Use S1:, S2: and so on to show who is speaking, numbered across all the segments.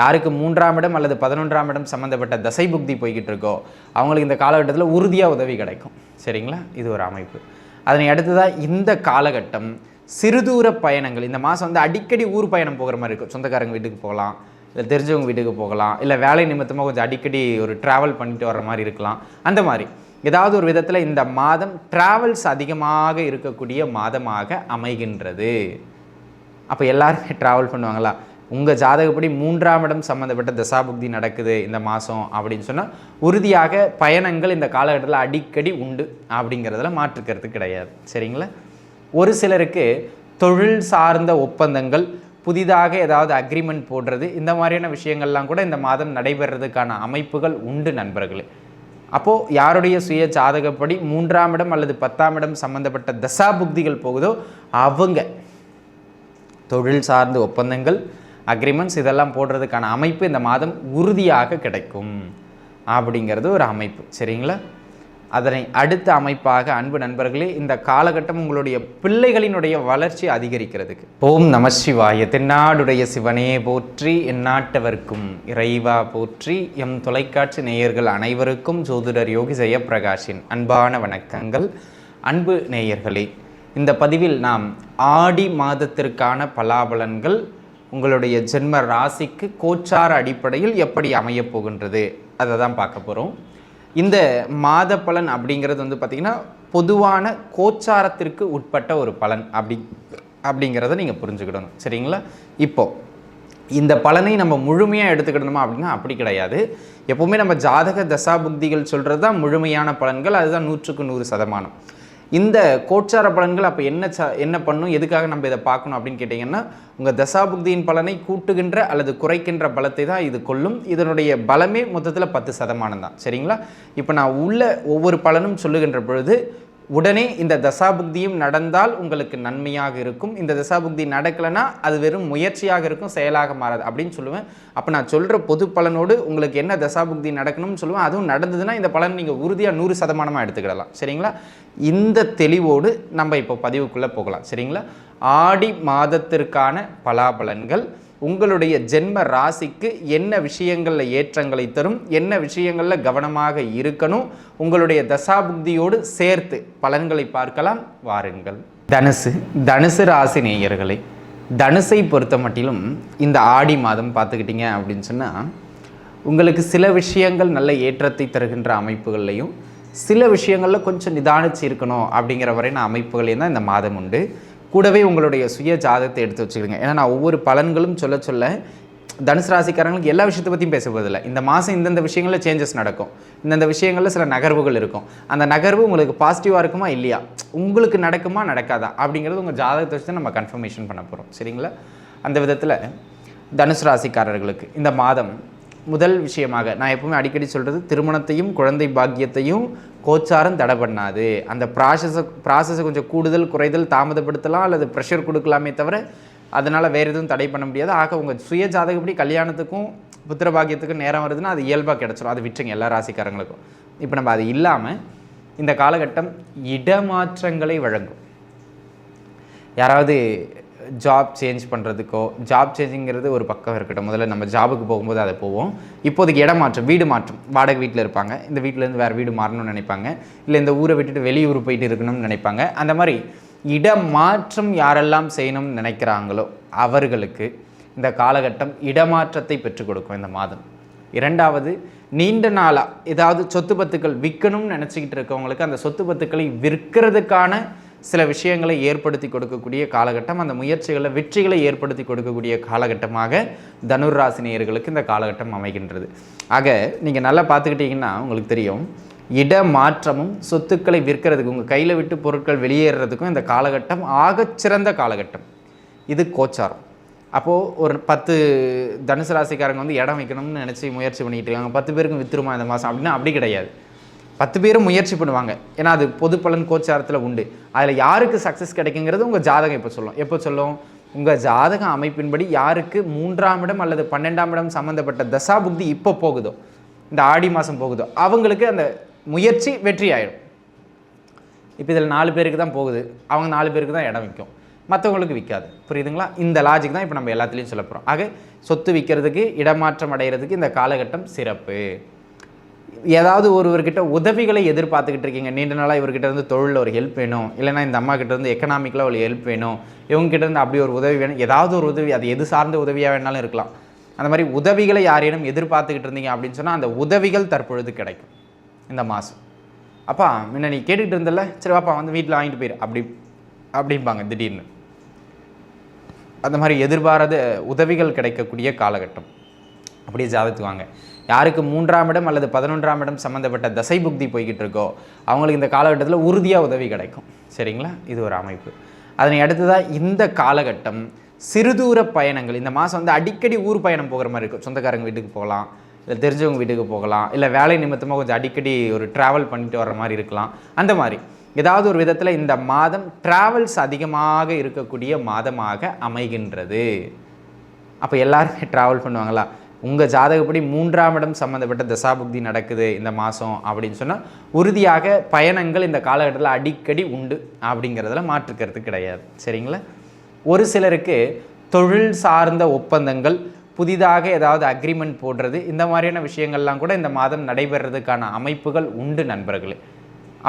S1: யாருக்கு மூன்றாம் இடம் அல்லது பதினொன்றாம் இடம் சம்மந்தப்பட்ட தசை புக்தி போய்கிட்டு இருக்கோ அவங்களுக்கு இந்த காலகட்டத்தில் உறுதியாக உதவி கிடைக்கும். சரிங்களா? இது ஒரு அமைப்பு. அதனை அடுத்ததாக இந்த காலகட்டம் சிறுதூர பயணங்கள். இந்த மாதம் வந்து அடிக்கடி ஊர் பயணம் போகிற மாதிரி இருக்கும். சொந்தக்காரங்க வீட்டுக்கு போகலாம் இல்லை தெரிஞ்சவங்க வீட்டுக்கு போகலாம் இல்லை வேலை நிமித்தமாக கொஞ்சம் அடிக்கடி ஒரு ட்ராவல் பண்ணிட்டு வர மாதிரி இருக்கலாம். அந்த மாதிரி. ஏதாவது ஒரு விதத்தில் இந்த மாதம் ட்ராவல்ஸ் அதிகமாக இருக்கக்கூடிய மாதமாக அமைகின்றது. அப்போ எல்லாருமே ட்ராவல் பண்ணுவாங்களா? உங்கள் ஜாதகப்படி மூன்றாம் இடம் சம்மந்தப்பட்ட தசாபுக்தி நடக்குது இந்த மாதம் அப்படின்னு சொன்னால் உறுதியாக பயணங்கள் இந்த காலகட்டத்தில் அடிக்கடி உண்டு அப்படிங்கிறதுல மாற்றுக்கிறது கிடையாது. சரிங்களா? ஒரு சிலருக்கு தொழில் சார்ந்த ஒப்பந்தங்கள் புதிதாக ஏதாவது அக்ரிமெண்ட் போடுறது இந்த மாதிரியான விஷயங்கள்லாம் கூட இந்த மாதம் நடைபெறதுக்கான அமைப்புகள் உண்டு நண்பர்களே. அப்போது யாருடைய சுய ஜாதகப்படி மூன்றாம் இடம் அல்லது பத்தாம் இடம் சம்மந்தப்பட்ட தசாபுக்திகள் போகுதோ அவங்க தொழில் சார்ந்த ஒப்பந்தங்கள் அக்ரிமெண்ட்ஸ் இதெல்லாம் போடுறதுக்கான அமைப்பு இந்த மாதம் உறுதியாக கிடைக்கும் அப்படிங்கிறது ஒரு அமைப்பு. சரிங்களா? அதனை அடுத்த அமைப்பாக அன்பு நண்பர்களே இந்த காலகட்டம் உங்களுடைய பிள்ளைகளினுடைய வளர்ச்சி அதிகரிக்கிறதுக்கு. ஓம் நம சிவாய. தென்னாடுடைய சிவனே போற்றி எந்நாட்டவர்க்கும் இறைவா போற்றி. எம் தொலைக்காட்சி நேயர்கள் அனைவருக்கும் ஜோதிடர் யோகி ஜெயப்பிரகாஷின் அன்பான வணக்கங்கள். அன்பு நேயர்களே இந்த பதிவில் நாம் ஆடி மாதத்திற்கான பலாபலன்கள் உங்களுடைய ஜென்ம ராசிக்கு கோச்சார அடிப்படையில் எப்படி அமையப் போகின்றது? அதை தான் பார்க்க போகிறோம் இந்த மாத பலன் அப்படிங்கிறது வந்து பார்த்திங்கன்னா பொதுவான கோச்சாரத்திற்கு உட்பட்ட ஒரு பலன் அப்படி அப்படிங்கிறத நீங்கள் புரிஞ்சுக்கிடணும். சரிங்களா? இப்போது இந்த பலனை நம்ம முழுமையாக எடுத்துக்கிடணுமா அப்படின்னா அப்படி கிடையாது. எப்போவுமே நம்ம ஜாதக தசாபுக்திகள் சொல்கிறது தான் முழுமையான பலன்கள் அதுதான் நூற்றுக்கு நூறு சதமானம். இந்த கோச்சார பலன்கள் அப்போ என்ன ச என்ன பண்ணும்? எதுக்காக நம்ம இதை பார்க்கணும் அப்படின்னு கேட்டிங்கன்னா உங்கள் தசாபுக்தியின் பலனை கூட்டுகின்ற அல்லது குறைக்கின்ற பலத்தை தான் இது கொள்ளும் இதனுடைய பலமே மொத்தத்தில் பத்து சதமானம் தான். சரிங்களா? இப்போ நான் உள்ள ஒவ்வொரு பலனும் சொல்லுகின்ற பொழுது உடனே இந்த தசாபுக்தியும் நடந்தால் உங்களுக்கு நன்மையாக இருக்கும். இந்த தசாபுக்தி நடக்கலைன்னா அது வெறும் முயற்சியாக இருக்கும் செயலாக மாறாது அப்படின்னு சொல்லுவேன். அப்போ நான் சொல்கிற பொது பலனோடு உங்களுக்கு என்ன தசாபுக்தி நடக்கணும்னு சொல்லுவேன். அதுவும் நடந்ததுன்னா இந்த பலன் நீங்கள் உறுதியாக நூறு சதமானமாக எடுத்துக்கிடலாம். சரிங்களா? இந்த தெளிவோடு நம்ம இப்போ பதிவுக்குள்ளே போகலாம். சரிங்களா? ஆடி மாதத்திற்கான பலாபலன்கள் உங்களுடைய ஜென்ம ராசிக்கு என்ன விஷயங்களில் ஏற்றங்களை தரும் என்ன விஷயங்களில் கவனமாக இருக்கணும் உங்களுடைய தசாபுக்தியோடு சேர்த்து பலன்களை பார்க்கலாம். வாருங்கள். தனுசு தனுசு ராசி நேயர்களே தனுசை பொறுத்த மட்டிலும் இந்த ஆடி மாதம் பார்த்துக்கிட்டிங்க அப்படின்னு சொன்னால் உங்களுக்கு சில விஷயங்கள் நல்ல ஏற்றத்தை தருகின்ற அமைப்புகள்லையும் சில விஷயங்களில் கொஞ்சம் நிதானிச்சு இருக்கணும் அப்படிங்கிற வரையான அமைப்புகளையும் தான் இந்த மாதம் உண்டு. கூடவே உங்களுடைய சுய ஜாதகத்தை எடுத்து வச்சுக்கிடுங்க ஏன்னா நான் ஒவ்வொரு பலன்களும் சொல்ல சொல்ல தனுசு ராசிக்காரங்களுக்கு எல்லா விஷயத்தை பற்றியும் பேச போதில்லை இந்த மாதம் இந்தந்த விஷயங்களில் சேஞ்சஸ் நடக்கும். இந்தந்த விஷயங்களில் சில நகர்வுகள் இருக்கும். அந்த நகர்வு உங்களுக்கு பாசிட்டிவாக இருக்குமா? இல்லையா? உங்களுக்கு நடக்குமா? நடக்காதா? அப்படிங்கிறது உங்கள் ஜாதகத்தை வச்சு தான் நம்ம கன்ஃபர்மேஷன் பண்ண போகிறோம் சரிங்களா? அந்த விதத்தில் தனுசு ராசிக்காரர்களுக்கு இந்த மாதம் முதல் விஷயமாக நான் எப்பவுமே அடிக்கடி சொல்கிறது திருமணத்தையும் குழந்தை பாக்கியத்தையும் கோச்சாரம் தடை பண்ணாது. அந்த ப்ராசஸை ப்ராசஸை கொஞ்சம் கூடுதல் குறைதல் தாமதப்படுத்தலாம் அல்லது ப்ரெஷர் கொடுக்கலாமே தவிர அதனால் வேறு எதுவும் தடை பண்ண முடியாது. ஆக உங்கள் சுய ஜாதகப்படி கல்யாணத்துக்கும் புத்திர பாக்கியத்துக்கும் நேரம் வருதுன்னா அது இயல்பாக கிடச்சிரும். அது விட்டுருங்க எல்லா ராசிக்காரங்களுக்கும். இப்போ நம்ம அது இல்லாமல் இந்த காலகட்டம் இடமாற்றங்களை வழங்கும். யாராவது ஜாப் சேஞ்ச் பண்ணுறதுக்கோ ஜாப் சேஞ்சுங்கிறது ஒரு பக்கம் இருக்கட்டும். முதல்ல நம்ம ஜாபுக்கு போகும்போது அதை போவோம். இப்போதைக்கு இடம் மாற்றம் வீடு மாற்றம். வாடகை வீட்டில் இருப்பாங்க. இந்த வீட்டிலேருந்து வேறு வீடு மாறணும்னு நினைப்பாங்க. இல்லை இந்த ஊரை விட்டுட்டு வெளியூர் போயிட்டு இருக்கணும்னு நினைப்பாங்க. அந்த மாதிரி இடம் மாற்றம் யாரெல்லாம் செய்யணும்னு நினைக்கிறாங்களோ அவர்களுக்கு இந்த காலகட்டம் இடமாற்றத்தை பெற்றுக் கொடுக்கும் இந்த மாதம். இரண்டாவது நீண்ட நாளாக ஏதாவது சொத்து பத்துக்கள் விற்கணும்னு நினச்சிக்கிட்டு இருக்கவங்களுக்கு அந்த சொத்து பத்துக்களை விற்கிறதுக்கான சில விஷயங்களை ஏற்படுத்தி கொடுக்கக்கூடிய காலகட்டம் அந்த முயற்சிகளை வெற்றிகளை ஏற்படுத்தி கொடுக்கக்கூடிய காலகட்டமாக தனுர்ராசினியர்களுக்கு இந்த காலகட்டம் அமைகின்றது. ஆக நீங்கள் நல்லா பார்த்துக்கிட்டிங்கன்னா உங்களுக்கு தெரியும் இட மாற்றமும் சொத்துக்களை விற்கிறதுக்கு உங்கள் கையில் விட்டு பொருட்கள் வெளியேறதுக்கும் இந்த காலகட்டம் ஆகச்சிறந்த காலகட்டம். இது கோச்சாரம். அப்போது ஒரு பத்து தனுசு ராசிக்காரங்க வந்து இடம் வைக்கணும்னு நினச்சி முயற்சி பண்ணிக்கிட்டு இருக்காங்க. பத்து பேருக்கும் வித்துருமா இந்த மாதம் அப்படின்னா அப்படி கிடையாது. பத்து பேரும் முயற்சி பண்ணுவாங்க. ஏன்னா அது பொது பலன் கோச்சாரத்தில் உண்டு. அதில் யாருக்கு சக்ஸஸ் கிடைக்குங்கிறது உங்கள் ஜாதகம் எப்போ சொல்லும்? எப்போ சொல்லும்? உங்கள் ஜாதக அமைப்பின்படி யாருக்கு மூன்றாம் இடம் அல்லது பன்னெண்டாம் இடம் சம்மந்தப்பட்ட தசா புக்தி இப்போ போகுதோ இந்த ஆடி மாதம் போகுதோ அவங்களுக்கு அந்த முயற்சி வெற்றி ஆயிடும் இப்போ இதில் நாலு பேருக்கு தான் போகுது. அவங்க நாலு பேருக்கு தான் இடம் விற்கும் மற்றவங்களுக்கு விற்காது புரியுதுங்களா? இந்த லாஜிக் தான் இப்போ நம்ம எல்லாத்துலேயும் சொல்ல போகிறோம் ஆக சொத்து விற்கிறதுக்கு இடமாற்றம் அடைகிறதுக்கு இந்த காலகட்டம் சிறப்பு. ஏதாவது ஒருவர்கிட்ட உதவிகளை எதிர்பார்த்துக்கிட்டு இருக்கீங்க. நீண்ட நாளாக இவர்கிட்ட இருந்து தொழிலில் ஒரு ஹெல்ப் வேணும். இல்லைனா இந்த அம்மா கிட்ட இருந்து எக்கனாமிக்கலாக ஒரு ஹெல்ப் வேணும். இவங்ககிட்ட இருந்து அப்படி ஒரு உதவி வேணும். ஏதாவது ஒரு உதவி அது எது சார்ந்த உதவியாக வேணாலும் இருக்கலாம். அந்த மாதிரி உதவிகளை யாரேனும் எதிர்பார்த்துக்கிட்டு இருந்தீங்க அப்படின்னு சொன்னால் அந்த உதவிகள் தற்பொழுது கிடைக்கும். இந்த மாதம் அப்பா முன்ன நீ கேட்டுக்கிட்டு இருந்தல சரி பாப்பா வந்து வீட்டில் வாங்கிட்டு போயிரு. அப்படி அப்படிம்பாங்க திடீர்னு. அந்த மாதிரி எதிர்பாராத உதவிகள் கிடைக்கக்கூடிய காலகட்டம். அப்படியே ஜாதகத்துக்கு வாங்க யாருக்கு மூன்றாம் இடம் அல்லது பதினொன்றாம் இடம் சம்மந்தப்பட்ட தசை புக்தி போய்கிட்டு இருக்கோ அவங்களுக்கு இந்த காலகட்டத்தில் உறுதியாக உதவி கிடைக்கும். சரிங்களா? இது ஒரு அமைப்பு. அதனை அடுத்ததாக இந்த காலகட்டம் சிறுதூர பயணங்கள். இந்த மாதம் வந்து அடிக்கடி ஊர் பயணம் போகிற மாதிரி இருக்கும். சொந்தக்காரங்க வீட்டுக்கு போகலாம் இல்லை தெரிஞ்சவங்க வீட்டுக்கு போகலாம் இல்லை வேலை நிமித்தமாக கொஞ்சம் அடிக்கடி ஒரு ட்ராவல் பண்ணிட்டு வர மாதிரி இருக்கலாம். அந்த மாதிரி. ஏதாவது ஒரு விதத்தில் இந்த மாதம் ட்ராவல்ஸ் அதிகமாக இருக்கக்கூடிய மாதமாக அமைகின்றது. அப்போ எல்லாருமே ட்ராவல் பண்ணுவாங்களா? உங்கள் ஜாதகப்படி மூன்றாம் இடம் சம்மந்தப்பட்ட தசாபுக்தி நடக்குது இந்த மாதம் அப்படின்னு சொன்னால் உறுதியாக பயணங்கள் இந்த காலகட்டத்தில் அடிக்கடி உண்டு அப்படிங்கிறதுல மாற்றுக்கிறது கிடையாது. சரிங்களா? ஒரு சிலருக்கு தொழில் சார்ந்த ஒப்பந்தங்கள் புதிதாக ஏதாவது அக்ரிமெண்ட் போடுறது இந்த மாதிரியான விஷயங்கள்லாம் கூட இந்த மாதம் நடைபெறதுக்கான அமைப்புகள் உண்டு நண்பர்களே.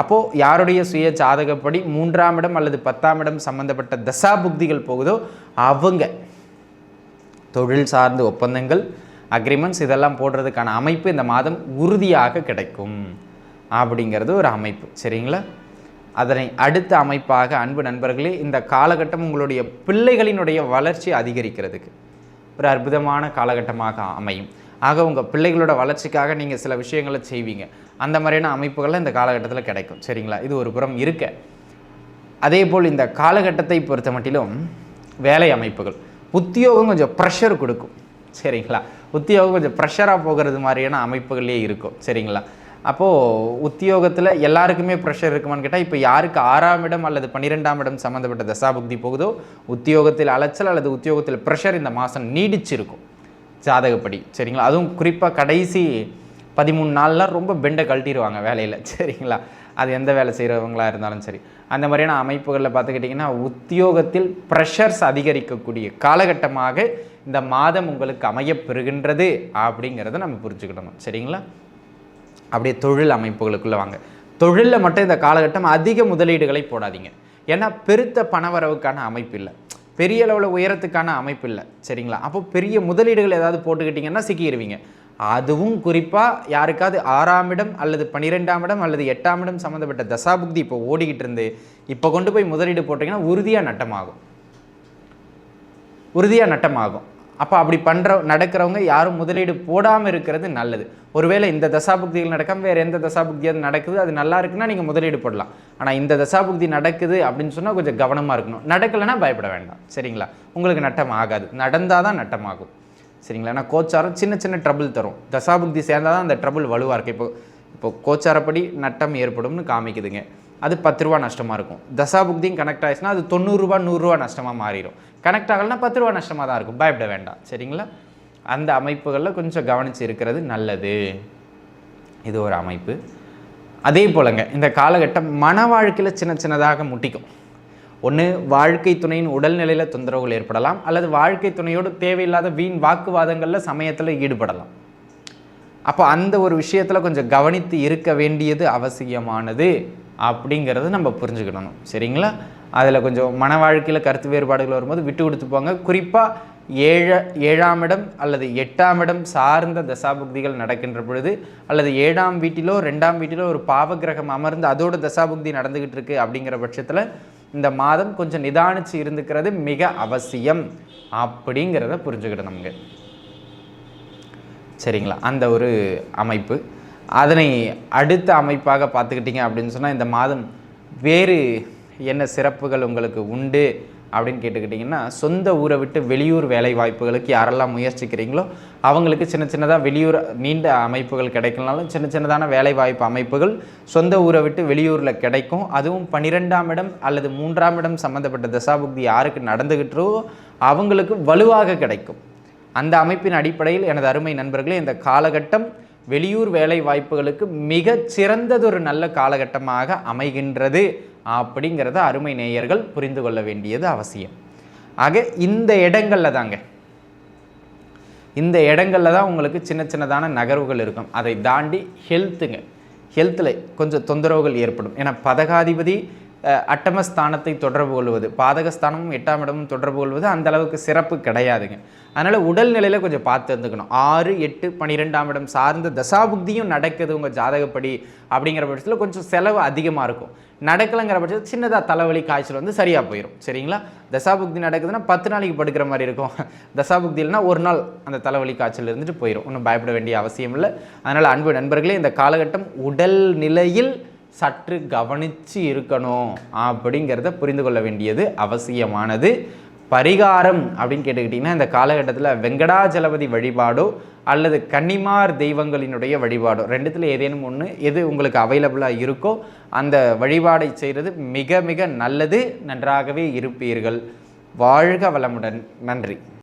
S1: அப்போது யாருடைய சுய ஜாதகப்படி மூன்றாம் இடம் அல்லது பத்தாம் இடம் சம்மந்தப்பட்ட தசாபுக்திகள் போகுதோ அவங்க தொழில் சார்ந்த ஒப்பந்தங்கள் அக்ரிமெண்ட்ஸ் இதெல்லாம் போடுறதுக்கான அமைப்பு இந்த மாதம் உறுதியாக கிடைக்கும் அப்படிங்கிறது ஒரு அமைப்பு. சரிங்களா? அதனை அடுத்த அமைப்பாக அன்பு நண்பர்களே இந்த காலகட்டம் உங்களுடைய பிள்ளைகளினுடைய வளர்ச்சி அதிகரிக்கிறதுக்கு ஒரு அற்புதமான காலகட்டமாக அமையும். ஆக உங்கள் பிள்ளைகளோட வளர்ச்சிக்காக நீங்கள் சில விஷயங்களை செய்வீங்க. அந்த மாதிரியான அமைப்புகள்லாம் இந்த காலகட்டத்தில் கிடைக்கும். சரிங்களா? இது ஒரு புறம் இருக்க. அதே போல் இந்த காலகட்டத்தை பொறுத்த மட்டிலும் வேலை அமைப்புகள் உத்தியோகம் கொஞ்சம் ப்ரெஷர் கொடுக்கும். சரிங்களா? உத்தியோகம் கொஞ்சம் ப்ரெஷராக போகிறது மாதிரியான அமைப்புகளே இருக்கும். சரிங்களா? அப்போது உத்தியோகத்தில் எல்லாருக்குமே ப்ரெஷர் இருக்குமான்னு கேட்டால் இப்போ யாருக்கு ஆறாம் இடம் அல்லது பன்னிரெண்டாம் இடம் சம்மந்தப்பட்ட தசாபுக்தி போகுதோ உத்தியோகத்தில் அலைச்சல் அல்லது உத்தியோகத்தில் ப்ரெஷர் இந்த மாதம் நீடிச்சிருக்கும். ஜாதகப்படி. சரிங்களா? அதுவும் குறிப்பாக கடைசி பதிமூணு நாள்லாம் ரொம்ப பெண்டை கழட்டிடுவாங்க வேலையில். சரிங்களா? அது எந்த வேலை செய்கிறவங்களா இருந்தாலும் சரி. அந்த மாதிரியான அமைப்புகளில் பார்த்துக்கிட்டிங்கன்னா உத்தியோகத்தில் ப்ரெஷர்ஸ் அதிகரிக்கக்கூடிய காலகட்டமாக இந்த மாதம் உங்களுக்கு அமையப்பெறுகின்றது அப்படிங்கிறத நம்ம புரிஞ்சுக்கிடணும். சரிங்களா? அப்படியே தொழில் அமைப்புகளுக்குள்ளே வாங்க. தொழிலில் மட்டும் இந்த காலகட்டம் அதிக முதலீடுகளை போடாதீங்க. ஏன்னா பெருத்த பணவரவுக்கான அமைப்பு இல்லை. பெரிய அளவில் உயரத்துக்கான அமைப்பு இல்லை. சரிங்களா? அப்போ பெரிய முதலீடுகள் ஏதாவது போட்டுக்கிட்டிங்கன்னா சிக்கிடுவீங்க அதுவும் குறிப்பாக யாருக்காவது ஆறாம் இடம் அல்லது பன்னிரெண்டாம் இடம் அல்லது எட்டாம் இடம் சம்மந்தப்பட்ட தசாபுக்தி இப்போ ஓடிக்கிட்டு இருந்து இப்போ கொண்டு போய் முதலீடு போட்டிங்கன்னா உறுதியாக நட்டமாகும். உறுதியாக நட்டமாகும். அப்போ அப்படி பண்ணுற நடக்கிறவங்க யாரும் முதலீடு போடாமல் இருக்கிறது நல்லது. ஒருவேளை இந்த தசாபுக்திகள் நடக்காமல் வேறு எந்த தசாபுக்தியாவது நடக்குது அது நல்லா இருக்குன்னா நீங்கள் முதலீடு போடலாம். ஆனால் இந்த தசாபுக்தி நடக்குது அப்படின்னு சொன்னால் கொஞ்சம் கவனமாக இருக்கணும். நடக்கலைன்னா பயப்பட வேண்டாம். சரிங்களா? உங்களுக்கு நட்டம் ஆகாது. நடந்தால் தான் நட்டமாகும். சரிங்களா? ஏன்னா கோச்சாரம் சின்ன சின்ன ட்ரபிள் தரும். தசாபுக்தி சேர்ந்தால் தான் அந்த ட்ரபிள் வலுவாக இருக்குது இப்போ இப்போ கோச்சாரப்படி நட்டம் ஏற்படும்னு காமிக்குதுங்க. அது பத்து ரூபா நஷ்டமாக இருக்கும். தசாபுக்தியும் கனெக்ட் ஆயிடுச்சுன்னா அது தொண்ணூறுரூவா நூறுரூவா நஷ்டமாக மாறிடும். கனெக்ட் ஆகலைன்னா பத்து ரூபா நஷ்டமாக தான் இருக்கும். பயப்பட வேண்டாம். சரிங்களா? அந்த அமைப்புகளில் கொஞ்சம் கவனித்து இருக்கிறது நல்லது. இது ஒரு அமைப்பு. அதே போலங்க இந்த காலகட்டம் மன வாழ்க்கையில் சின்ன சின்னதாக முட்டிக்கும். ஒன்று வாழ்க்கை துணையின் உடல்நிலையில் தொந்தரவுகள் ஏற்படலாம். அல்லது வாழ்க்கை துணையோடு தேவையில்லாத வீண் வாக்குவாதங்களில் சமயத்தில் ஈடுபடலாம். அப்போ அந்த ஒரு விஷயத்தில் கொஞ்சம் கவனித்து இருக்க வேண்டியது அவசியமானது. அப்படிங்கிறத நம்ம புரிஞ்சுக்கிடணும். சரிங்களா? அதில் கொஞ்சம் மன வாழ்க்கையில் கருத்து வேறுபாடுகள் வரும்போது விட்டு கொடுத்து போங்க. குறிப்பாக ஏழ ஏழாம் இடம் அல்லது எட்டாம் இடம் சார்ந்த தசாபுக்திகள் நடக்கின்ற பொழுது அல்லது ஏழாம் வீட்டிலோ ரெண்டாம் வீட்டிலோ ஒரு பாவகிரகம் அமர்ந்து அதோட தசாபுக்தி நடந்துக்கிட்டு இருக்கு அப்படிங்கிற பட்சத்தில் இந்த மாதம் கொஞ்சம் நிதானிச்சு இருந்துக்கிறது மிக அவசியம் அப்படிங்கிறத புரிஞ்சுக்கிடணும் நமக்கு சரிங்களா? அந்த ஒரு அமைப்பு. அதனை அடுத்த அமைப்பாக பார்த்துக்கிட்டிங்க அப்படின்னு சொன்னால் இந்த மாதம் வேறு என்ன சிறப்புகள் உங்களுக்கு உண்டு அப்படின்னு கேட்டுக்கிட்டிங்கன்னா சொந்த ஊரை விட்டு வெளியூர் வேலை வாய்ப்புகளுக்கு யாரெல்லாம் முயற்சிக்கிறீங்களோ அவங்களுக்கு சின்ன சின்னதாக வெளியூர் நீண்ட அமைப்புகள் கிடைக்கலனாலும் சின்ன சின்னதான வேலை வாய்ப்பு அமைப்புகள் சொந்த ஊரை விட்டு வெளியூரில் கிடைக்கும். அதுவும் பன்னிரெண்டாம் இடம் அல்லது மூன்றாம் இடம் சம்மந்தப்பட்ட தசாபுக்தி யாருக்கு நடந்துகிட்டோ அவங்களுக்கு வலுவாக கிடைக்கும். அந்த அமைப்பின் அடிப்படையில் எனது அருமை நண்பர்களே இந்த காலகட்டம் வெளியூர் வேலை வாய்ப்புகளுக்கு மிக சிறந்ததொரு நல்ல காலகட்டமாக அமைகின்றது அப்படிங்கிறத அருமை நேயர்கள் புரிந்து கொள்ள வேண்டியது அவசியம். ஆக இந்த இடங்களில் தாங்க. இந்த இடங்களில் தான் உங்களுக்கு சின்ன சின்னதான நகர்வுகள் இருக்கும். அதை தாண்டி ஹெல்த்துங்க ஹெல்த்தில் கொஞ்சம் தொந்தரவுகள் ஏற்படும். ஏன்னா பதகாதிபதி அட்டமஸ்தானத்தை தொடர்பு கொள்வது. பாதகஸ்தானமும் எட்டாம் இடமும் தொடர்பு கொள்வது அந்த அளவுக்கு சிறப்பு கிடையாதுங்க. அதனால் உடல்நிலையில் கொஞ்சம் பார்த்து இருந்துக்கணும் ஆறு எட்டு பன்னிரெண்டாம் இடம் சார்ந்த தசாபுக்தியும் நடக்குது உங்கள் ஜாதகப்படி அப்படிங்கிற பட்சத்தில் கொஞ்சம் செலவு அதிகமாக இருக்கும். நடக்கலைங்கிற பட்சத்தில் சின்னதாக தலைவலி காய்ச்சல் வந்து சரியாக போயிடும் சரிங்களா? தசாபுக்தி நடக்குதுன்னா பத்து நாளைக்கு படுக்கிற மாதிரி இருக்கும். தசாபுக்தி இல்லைன்னா ஒரு நாள் அந்த தலைவலி காய்ச்சல் இருந்துட்டு போயிடும் ஒன்றும் பயப்பட வேண்டிய அவசியம் இல்லை. அதனால் அன்பு நண்பர்களே இந்த காலகட்டம் உடல் நிலையில் சற்று கவனித்து இருக்கணும் அப்படிங்கிறத புரிந்து கொள்ள வேண்டியது அவசியமானது. பரிகாரம் அப்படின்னு கேட்டுக்கிட்டிங்கன்னா இந்த காலகட்டத்தில் வெங்கடாஜலபதி வழிபாடோ அல்லது கன்னிமார் தெய்வங்களினுடைய வழிபாடோ ரெண்டுத்தில் ஏதேனும் ஒன்று எது உங்களுக்கு அவைலபிளாக இருக்கோ அந்த வழிபாடை செய்கிறது மிக மிக நல்லது நன்றாகவே இருப்பீர்கள். வாழ்க வளமுடன். நன்றி.